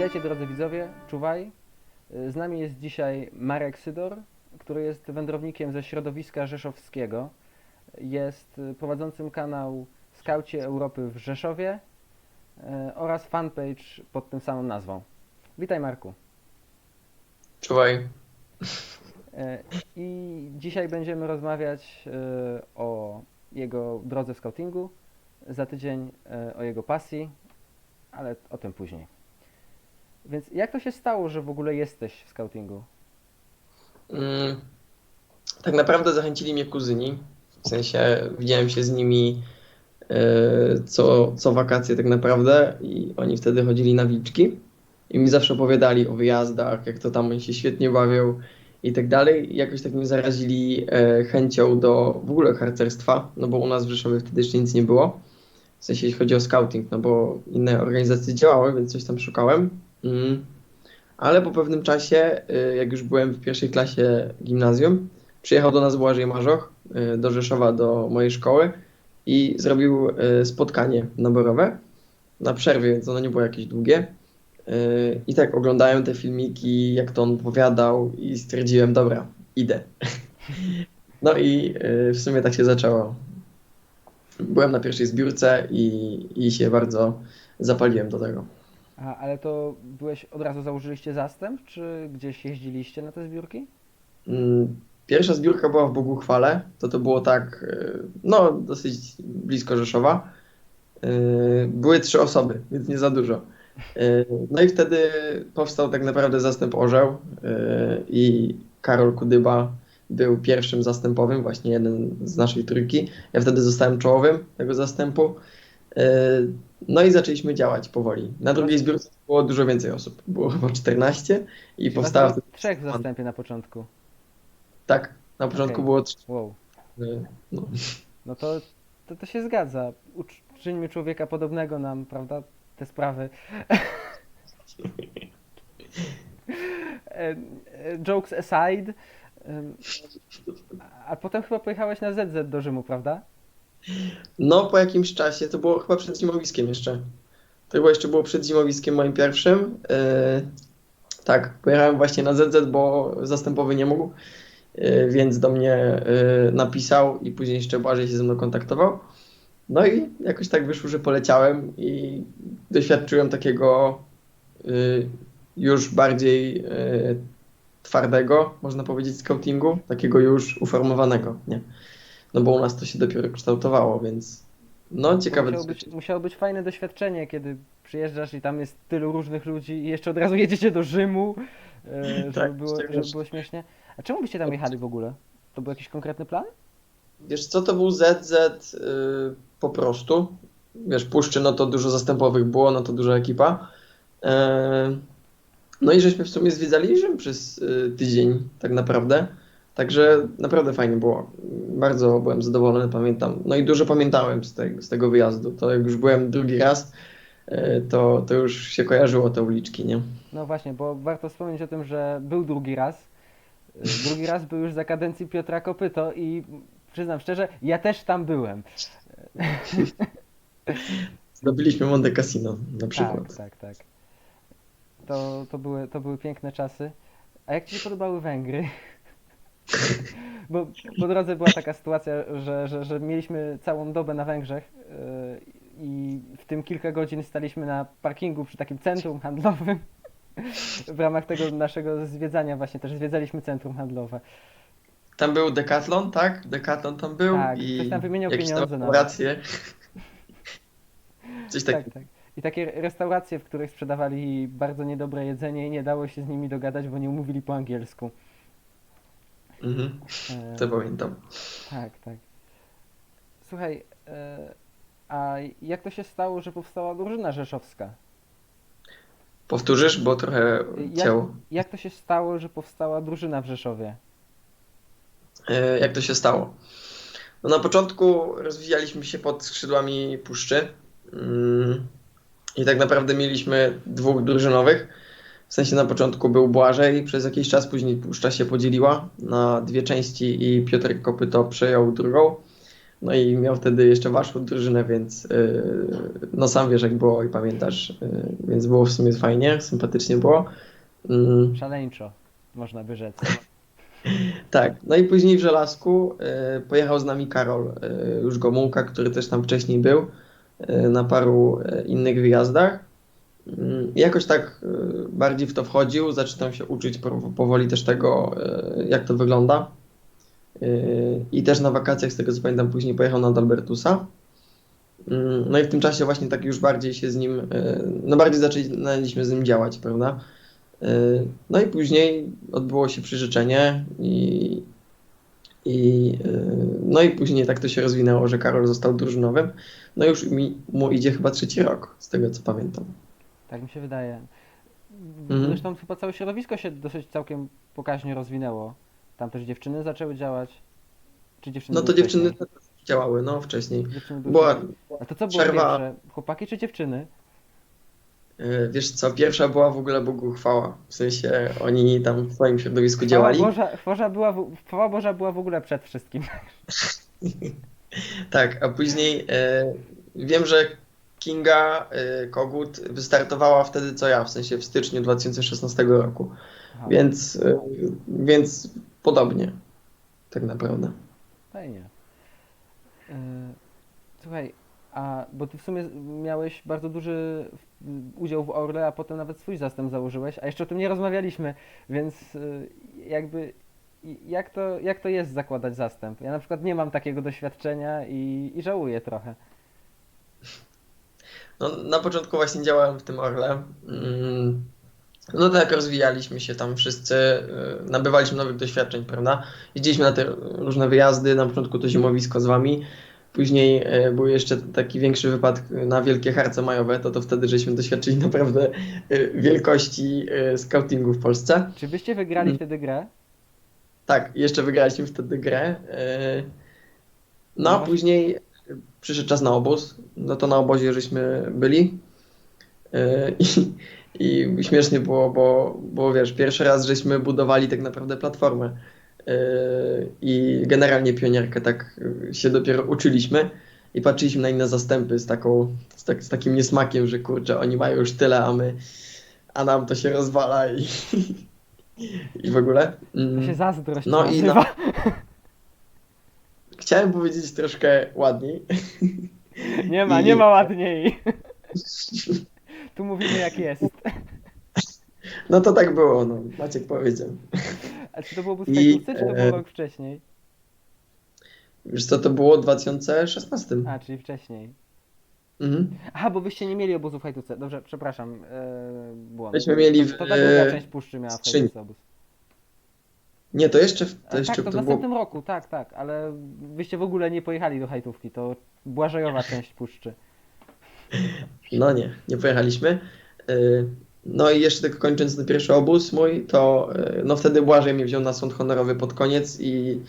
Witajcie drodzy widzowie, czuwaj. Z nami jest dzisiaj Marek Sydor, który jest wędrownikiem ze środowiska rzeszowskiego. Jest prowadzącym kanał Skauci Europy w Rzeszowie y, oraz fanpage pod tym samą nazwą. Witaj Marku. Czuwaj. Y, I dzisiaj będziemy rozmawiać y, o jego drodze w scoutingu, za tydzień o jego pasji, ale o tym później. Więc jak to się stało, że w ogóle jesteś w scoutingu? Mm, tak naprawdę zachęcili mnie kuzyni. W sensie widziałem się z nimi e, co, co wakacje tak naprawdę i oni wtedy chodzili na wilczki i mi zawsze opowiadali o wyjazdach, jak to tam oni się świetnie bawią i tak dalej. Jakoś tak mnie zarazili e, chęcią do w ogóle harcerstwa, no bo u nas w Rzeszowie wtedy jeszcze nic nie było. W sensie jeśli chodzi o scouting, no bo inne organizacje działały, więc coś tam szukałem. Mm. Ale po pewnym czasie, y, jak już byłem w pierwszej klasie gimnazjum, przyjechał do nas Błażej Marzoch, y, do Rzeszowa, do mojej szkoły i zrobił y, spotkanie naborowe na przerwie, więc ono nie było jakieś długie. I tak oglądałem te filmiki, jak to on opowiadał i stwierdziłem, dobra, idę. No i w sumie tak się zaczęło. Byłem na pierwszej zbiórce i, i się bardzo zapaliłem do tego. A, ale to byłeś, od razu założyliście zastęp, czy gdzieś jeździliście na te zbiórki? Mm, Pierwsza zbiórka była w Boguchwale, to to było tak, y, no dosyć blisko Rzeszowa. Y, Były trzy osoby, więc nie za dużo. Y, No i wtedy powstał tak naprawdę zastęp Orzeł i Karol Kudyba był pierwszym zastępowym, właśnie jeden z naszej trójki. Ja wtedy zostałem czołowym tego zastępu. Y, No i zaczęliśmy działać powoli. Na drugiej zbiórce było dużo więcej osób, było chyba 14 i powstała wtedy trzech w zastępie na początku. Tak, na początku Okej. było trzy. Wow. No. No to, to, to się zgadza. Uczyńmy człowieka podobnego nam, prawda? Te sprawy. E, e, Jokes aside. A potem chyba pojechałeś na ZZ do Rzymu, prawda? No, po jakimś czasie, to było chyba przed zimowiskiem jeszcze. To chyba jeszcze było przed zimowiskiem moim pierwszym. E, tak, pojechałem właśnie na ZZ, bo zastępowy nie mógł, e, więc do mnie e, napisał i później jeszcze Błażej się ze mną kontaktował. No i jakoś tak wyszło, że poleciałem i doświadczyłem takiego już bardziej twardego, można powiedzieć, scoutingu, takiego już uformowanego, nie? No bo u nas to się dopiero kształtowało, więc no ciekawe musiało być, musiało być fajne doświadczenie, kiedy przyjeżdżasz i tam jest tylu różnych ludzi i jeszcze od razu jedziecie do Rzymu, e, żeby, Tak, było, żeby było śmiesznie. A czemu byście tam jechali w ogóle? To był jakiś konkretny plan? Wiesz co, to był ZZ y, po prostu. Wiesz, Puszczy, no to dużo zastępowych było, no to duża ekipa. E, no i żeśmy w sumie zwiedzali Rzym przez y, tydzień tak naprawdę. Także naprawdę fajnie było. Bardzo byłem zadowolony, pamiętam. No i dużo pamiętałem z tego, z tego wyjazdu. To jak już byłem drugi raz, y, to, to już się kojarzyło te uliczki, nie? No właśnie, bo warto wspomnieć o tym, że był drugi raz. Y, Drugi raz był już za kadencji Piotra Kopyto i przyznam szczerze, ja też tam byłem. Zdobyliśmy Monte Cassino na przykład. Tak, tak, tak. To, to, były, to były piękne czasy. A jak Ci się podobały Węgry? Bo po drodze była taka sytuacja, że, że, że mieliśmy całą dobę na Węgrzech yy, i w tym kilka godzin staliśmy na parkingu przy takim centrum handlowym. W ramach tego naszego zwiedzania właśnie też zwiedzaliśmy centrum handlowe. Tam był Decathlon, tak? Decathlon tam był Tak, i ktoś tam wymieniał pieniądze nawet. restauracje. Coś takiego. Tak, tak. I takie restauracje, w których sprzedawali bardzo niedobre jedzenie i nie dało się z nimi dogadać, bo nie umówili po angielsku. Mhm, to pamiętam. Tak, tak. Słuchaj, e, a jak to się stało, że powstała drużyna rzeszowska? Powtórzysz, bo trochę Jak, ciało. jak to się stało, że powstała drużyna w Rzeszowie? E, Jak to się stało? No na początku rozwijaliśmy się pod skrzydłami puszczy. Mm, I tak naprawdę mieliśmy dwóch drużynowych. W sensie na początku był Błażej, przez jakiś czas później puszcza się podzieliła na dwie części i Piotr Kopyto przejął drugą. No i miał wtedy jeszcze waszą drużynę, więc yy, no sam wiesz jak było i pamiętasz, yy, więc było w sumie fajnie, sympatycznie było. Mm, Szaleńczo, można by rzec. tak, no i później w Żelazku yy, pojechał z nami Karol już Gomułka, który też tam wcześniej był na paru innych wyjazdach. Mm, jakoś tak yy, bardziej w to wchodził, zaczynał się uczyć po- powoli też tego, yy, jak to wygląda. Yy, I też na wakacjach, z tego co pamiętam, później pojechał na Albertusa. Mm, No i w tym czasie właśnie tak już bardziej się z nim, no bardziej zaczęliśmy z nim działać, prawda? No i później odbyło się przyrzeczenie i, i, no i później tak to się rozwinęło, że Karol został drużynowym. No już mi, mu idzie chyba trzeci rok, z tego co pamiętam. Tak mi się wydaje. Mhm. Zresztą chyba całe środowisko się dosyć całkiem pokaźnie rozwinęło. Tam też dziewczyny zaczęły działać. Czy dziewczyny No to były dziewczyny wcześniej? też działały, no wcześniej. Dziewczyny były Była, wcześniej. A to co było przerwa. pierwsze? Chłopaki czy dziewczyny? yy, wiesz co, pierwsza była w ogóle Bogu chwała. W sensie oni tam w swoim środowisku Chwała działali. Boża, chwała, była, w- chwała Boża była w ogóle przed wszystkim. Tak, a później e, wiem, że Kinga e, Kogut wystartowała wtedy co ja, w sensie w styczniu 2016 roku. Aha, Więc, e, więc podobnie, tak naprawdę. Fajnie. Yy, Słuchaj, a bo ty w sumie miałeś bardzo duży udział w Orle, a potem nawet swój zastęp założyłeś, a jeszcze o tym nie rozmawialiśmy, więc jakby jak to, jak to jest zakładać zastęp? Ja na przykład nie mam takiego doświadczenia i, i żałuję trochę. No, na początku właśnie działałem w tym Orle. Mm, No tak, rozwijaliśmy się tam wszyscy, e, nabywaliśmy nowych doświadczeń, prawda? Jeździliśmy na te różne wyjazdy, na początku to zimowisko z wami, później e, był jeszcze taki większy wypad na wielkie harce majowe, to to wtedy żeśmy doświadczyli naprawdę e, wielkości scoutingu w Polsce. Czy byście wygrali Mm. wtedy grę? Tak, jeszcze wygraliśmy wtedy grę. No, No później przyszedł czas na obóz. No to na obozie żeśmy byli. E, I, i śmiesznie było, bo, bo wiesz, pierwszy raz żeśmy budowali tak naprawdę platformę. E, I generalnie pionierkę tak się dopiero uczyliśmy i patrzyliśmy na inne zastępy z, taką, z, tak, z takim niesmakiem, że kurczę, oni mają już tyle, a my, a nam to się rozwala i, i w ogóle. To Mm. się zazdrość No i nazywa. Chciałem powiedzieć troszkę ładniej. Nie ma, i- nie ma ładniej. Tu mówimy jak jest. No to tak było, no. Maciek powiedział. A czy to było w I, czy to e, było rok wcześniej? Wiesz co, to było w 2016. A, czyli wcześniej. Mhm. Aha, bo wyście nie mieli obozu w Hajtuce. Dobrze, przepraszam, e, błąd. Myśmy mieli w- To ta druga część puszczy miała w. Hajtuce obóz. Nie, to jeszcze, w- to jeszcze tak, to w było. następnym roku, tak, tak, ale wyście w ogóle nie pojechali do Hajtówki, to Błażejowa część puszczy. No nie, nie pojechaliśmy. Y, No i jeszcze tylko kończąc ten pierwszy obóz mój, to y, no wtedy Błażej mnie wziął na sąd honorowy pod koniec i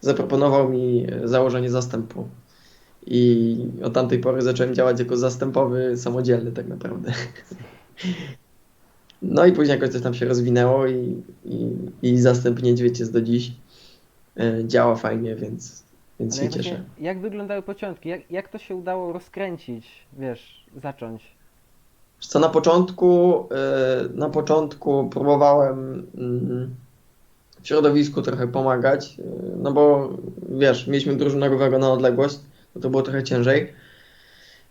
zaproponował mi y, założenie zastępu. I od tamtej pory zacząłem działać jako zastępowy, samodzielny tak naprawdę. No i później jakoś coś tam się rozwinęło i, i, i zastęp niedźwiedź jest do dziś. Y, Działa fajnie, więc, więc Ale się cieszę. właśnie, jak wyglądały początki? Jak, jak to się udało rozkręcić, wiesz, zacząć? Wiesz Co na początku, y, na początku próbowałem mm, w środowisku trochę pomagać, y, no bo wiesz, mieliśmy drużynowego na odległość, no to było trochę ciężej.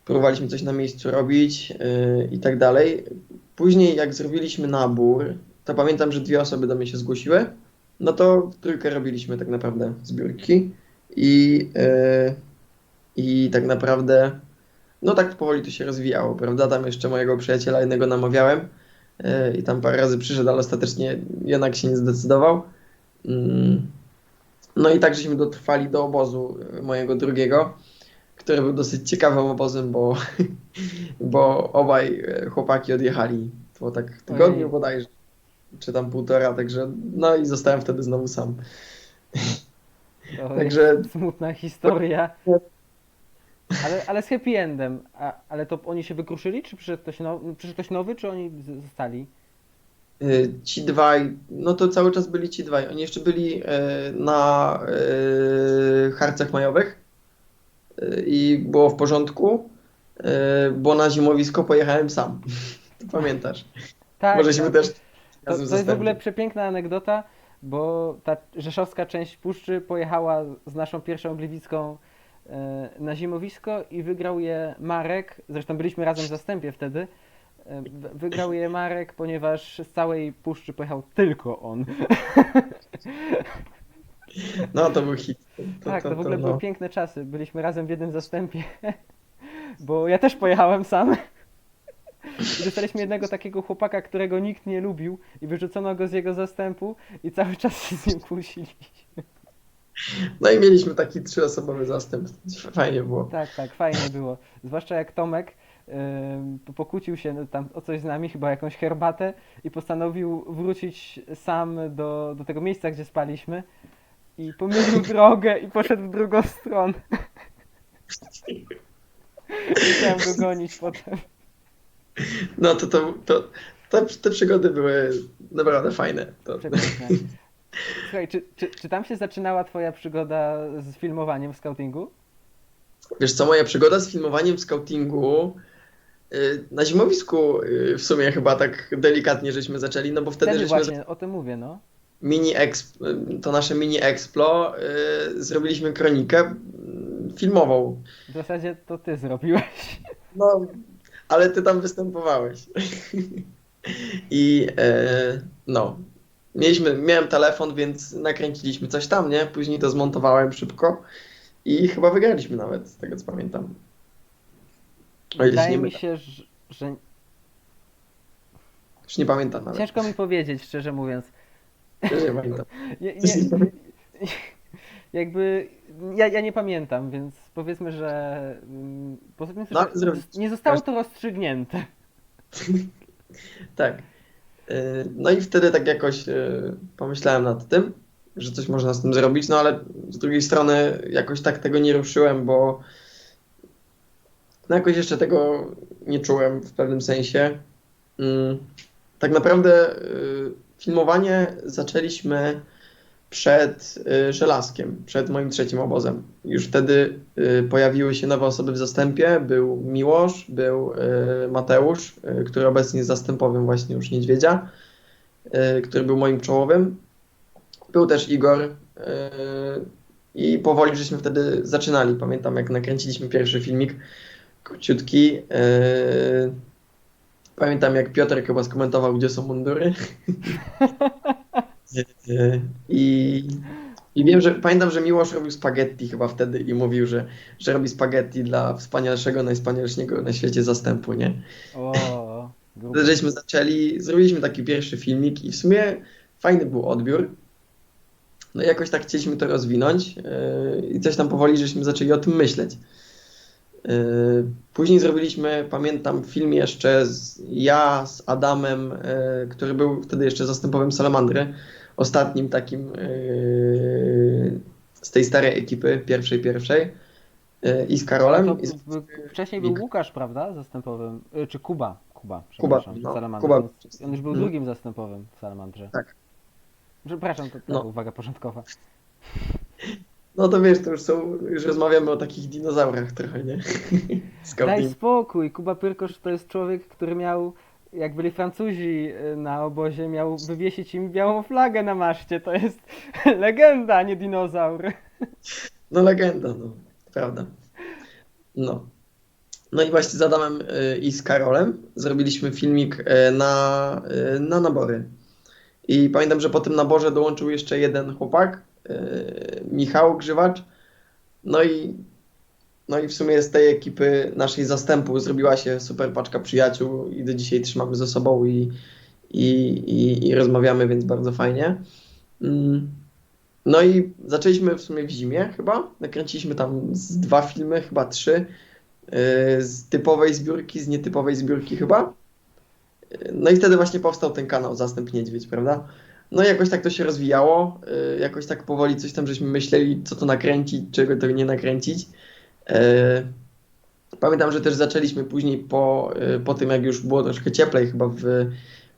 Próbowaliśmy coś na miejscu robić y, i tak dalej. Później jak zrobiliśmy nabór, to pamiętam, że dwie osoby do mnie się zgłosiły, no to trójkę robiliśmy tak naprawdę zbiórki i, y, i tak naprawdę no tak powoli to się rozwijało, prawda? Tam jeszcze mojego przyjaciela jednego namawiałem yy, i tam parę razy przyszedł, ale ostatecznie jednak się nie zdecydował. Mm. No i tak żeśmy dotrwali do obozu yy, mojego drugiego, który był dosyć ciekawym obozem, bo, bo obaj yy, chłopaki odjechali po tak tygodniu Ojej. bodajże, czy tam półtora, także no i zostałem wtedy znowu sam. To Także smutna historia. Ale, ale z happy endem. A, ale to oni się wykruszyli, czy przyszedł ktoś, now, przyszedł ktoś nowy, czy oni zostali? Y, Ci dwaj, no to cały czas byli ci dwaj. Oni jeszcze byli y, na harcach majowych. I było w porządku, y, bo na zimowisko pojechałem sam. Ty pamiętasz? Tak, Możeśmy tak. też To, to jest w ogóle przepiękna anegdota, bo ta rzeszowska część puszczy pojechała z naszą pierwszą gliwicką e, na zimowisko i wygrał je Marek. Zresztą byliśmy razem w zastępie wtedy. E, Wygrał je Marek, ponieważ z całej puszczy pojechał tylko on. No to był hit. To, tak, to, w ogóle no. były piękne czasy. Byliśmy razem w jednym zastępie, bo ja też pojechałem sam. I dostaliśmy jednego takiego chłopaka, którego nikt nie lubił i wyrzucono go z jego zastępu i cały czas się z nim kłóciliśmy. No i mieliśmy taki trzyosobowy zastęp. Fajnie było. Tak, tak, fajnie było. Zwłaszcza jak Tomek pokłócił się no, tam o coś z nami, chyba jakąś herbatę i postanowił wrócić sam do, do tego miejsca, gdzie spaliśmy i pomylił drogę i poszedł w drugą stronę. Musiałem go gonić potem. No to, to, to te, te przygody były naprawdę fajne. To. Słuchaj, czy, czy, czy tam się zaczynała twoja przygoda z filmowaniem w scoutingu? Wiesz co, moja przygoda z filmowaniem w scoutingu y, na zimowisku y, w sumie chyba tak delikatnie żeśmy zaczęli, no bo wtedy Wtedy żeśmy właśnie o tym mówię, no. Mini exp, to nasze mini explo y, zrobiliśmy kronikę y, filmową. W zasadzie to ty zrobiłeś. No, ale ty tam występowałeś. I e, no, mieliśmy, miałem telefon, więc nakręciliśmy coś tam, nie? Później to zmontowałem szybko i chyba wygraliśmy nawet, z tego co pamiętam. O Wydaje mi się, że, że Już nie pamiętam nawet. ciężko mi powiedzieć, szczerze mówiąc. Nie pamiętam. Nie, nie, jakby ja, ja nie pamiętam, więc powiedzmy, że mm, powiedzmy, No, że nie zostało to rozstrzygnięte. Tak. E, No i wtedy tak jakoś e, pomyślałem nad tym, że coś można z tym zrobić, no ale z drugiej strony jakoś tak tego nie ruszyłem, bo no jakoś jeszcze tego nie czułem w pewnym sensie. Mm, Tak naprawdę e, filmowanie zaczęliśmy przed e, Żelazkiem, przed moim trzecim obozem. Już wtedy e, pojawiły się nowe osoby w zastępie. Był Miłosz, był e, Mateusz, który obecnie jest zastępowym właśnie już Niedźwiedzia, który był moim czołowym. Był też Igor i powoli żeśmy wtedy zaczynali. Pamiętam jak nakręciliśmy pierwszy filmik, króciutki. Pamiętam jak Piotr chyba skomentował, gdzie są mundury. E, I, I wiem, że pamiętam, że Miłosz robił spaghetti chyba wtedy i mówił, że, że robi spaghetti dla wspanialszego, najwspanialszego na świecie zastępu, nie? O. Wtedy żeśmy zaczęli, zrobiliśmy taki pierwszy filmik i w sumie fajny był odbiór. No i jakoś tak chcieliśmy to rozwinąć yy, i coś tam powoli żeśmy zaczęli o tym myśleć. Yy, Później zrobiliśmy, pamiętam, film jeszcze z, ja z Adamem, yy, który był wtedy jeszcze zastępowym Salamandry, ostatnim takim yy, z tej starej ekipy, pierwszej, pierwszej i z Karolem. To I z- b- wcześniej był Łukasz, prawda? Zastępowym. y, Czy Kuba? Kuba, Kuba, no. Kuba. On już był Mhm. drugim zastępowym w Salamandrze. Tak. Przepraszam, to, to No. uwaga porządkowa. No to wiesz, to już są, już rozmawiamy o takich dinozaurach trochę, nie? Daj spokój, Kuba Pyrkosz to jest człowiek, który miał, jak byli Francuzi y, na obozie, miał wywiesić im białą flagę na maszcie. To jest legenda, a nie dinozaur. No legenda, no. Prawda. No. No i właśnie z Adamem y, i z Karolem zrobiliśmy filmik y, na, na nabory. I pamiętam, że po tym naborze dołączył jeszcze jeden chłopak, Michał Grzywacz. No i, no i w sumie z tej ekipy naszej zastępu zrobiła się super paczka przyjaciół i do dzisiaj trzymamy ze sobą i, i, i, i rozmawiamy, więc bardzo fajnie. Mm. No i zaczęliśmy w sumie w zimie chyba. Nakręciliśmy tam z dwa filmy, chyba trzy. Yy, Z typowej zbiórki, z nietypowej zbiórki chyba. Yy, No i wtedy właśnie powstał ten kanał Zastęp Niedźwiedź, prawda? No jakoś tak to się rozwijało. yy, Jakoś tak powoli coś tam żeśmy myśleli, co to nakręcić, czego to nie nakręcić. Yy, Pamiętam, że też zaczęliśmy później po, yy, po tym, jak już było troszkę cieplej, chyba w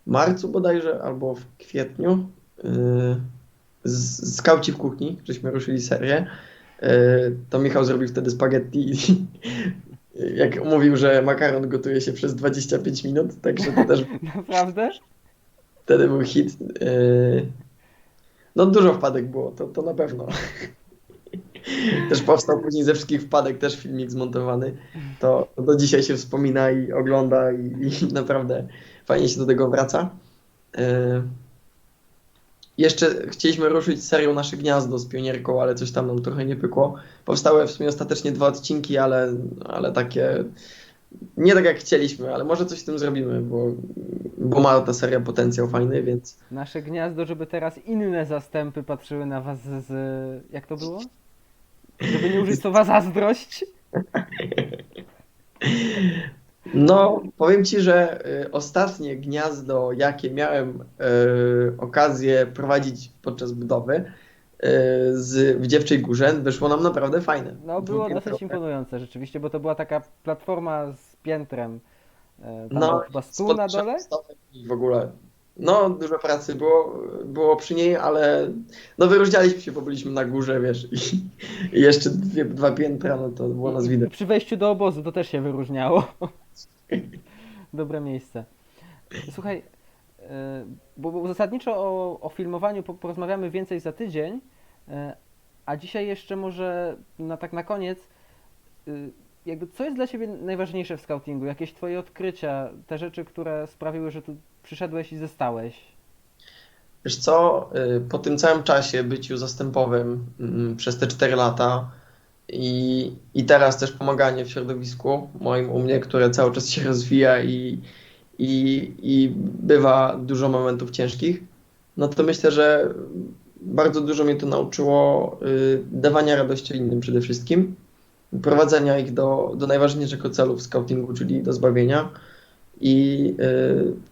marcu bodajże, albo w kwietniu. yy, z Skauci w kuchni, żeśmy ruszyli serię. to Michał zrobił wtedy spaghetti jak mówił, że makaron gotuje się przez 25 minut, także to też Naprawdę? Wtedy był hit. E, No dużo wpadek było, to, to na pewno. Też powstał później ze wszystkich wpadek też filmik zmontowany. To do dzisiaj się wspomina i ogląda i, i naprawdę fajnie się do tego wraca. E, Jeszcze chcieliśmy ruszyć serią Nasze Gniazdo z Pionierką, ale coś tam nam trochę nie pykło. Powstały w sumie ostatecznie dwa odcinki, ale, ale takie nie tak jak chcieliśmy, ale może coś z tym zrobimy, bo, bo ma ta seria potencjał fajny, więc Nasze gniazdo, żeby teraz inne zastępy patrzyły na was z... jak to było? Żeby nie użyć słowa zazdrość? No, powiem Ci, że y, ostatnie gniazdo, jakie miałem y, okazję prowadzić podczas budowy z, w Dziewczej Górze, wyszło nam naprawdę fajne. No było dosyć imponujące rzeczywiście, bo to była taka platforma z piętrem. E, Tam No, chyba stół na dole? W ogóle. No, dużo pracy było, było przy niej, ale no wyróżnialiśmy się, bo byliśmy na górze, wiesz, i, i jeszcze dwie, dwa piętra, no to było nas widać. przy wejściu do obozu to też się wyróżniało. Dobre miejsce. Słuchaj, e, bo, bo zasadniczo o, o filmowaniu po- porozmawiamy więcej za tydzień, e, a dzisiaj jeszcze może na tak na koniec, y, jakby co jest dla Ciebie najważniejsze w scoutingu? Jakieś Twoje odkrycia, te rzeczy, które sprawiły, że tu przyszedłeś i zostałeś? Wiesz co, po tym całym czasie byciu zastępowym mm, przez te 4 lata i, i teraz też pomaganie w środowisku moim u mnie, które cały czas się rozwija i, i, i bywa dużo momentów ciężkich, no to myślę, że bardzo dużo mnie to nauczyło y, dawania radości innym przede wszystkim, prowadzenia ich do, do najważniejszego celu w scoutingu, czyli do zbawienia i y,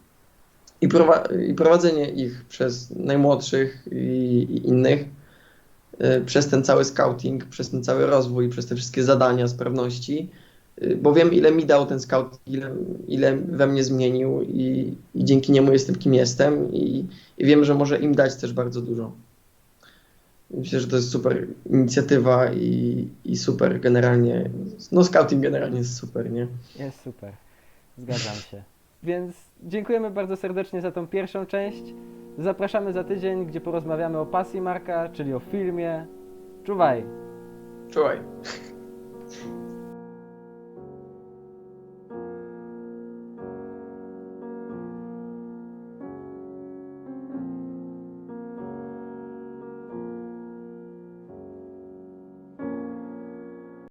i, i prowadzenie ich przez najmłodszych i, i innych, y, przez ten cały scouting, przez ten cały rozwój, przez te wszystkie zadania, sprawności, bo wiem, ile mi dał ten scout, ile, ile we mnie zmienił i, i dzięki niemu jestem kim jestem i, i wiem, że może im dać też bardzo dużo. Myślę, że to jest super inicjatywa i, i super generalnie, no scouting generalnie jest super, nie? Jest super. Zgadzam się. Więc dziękujemy bardzo serdecznie za tą pierwszą część. Zapraszamy za tydzień, gdzie porozmawiamy o pasji Marka, czyli o filmie. Czuwaj! Czułaj.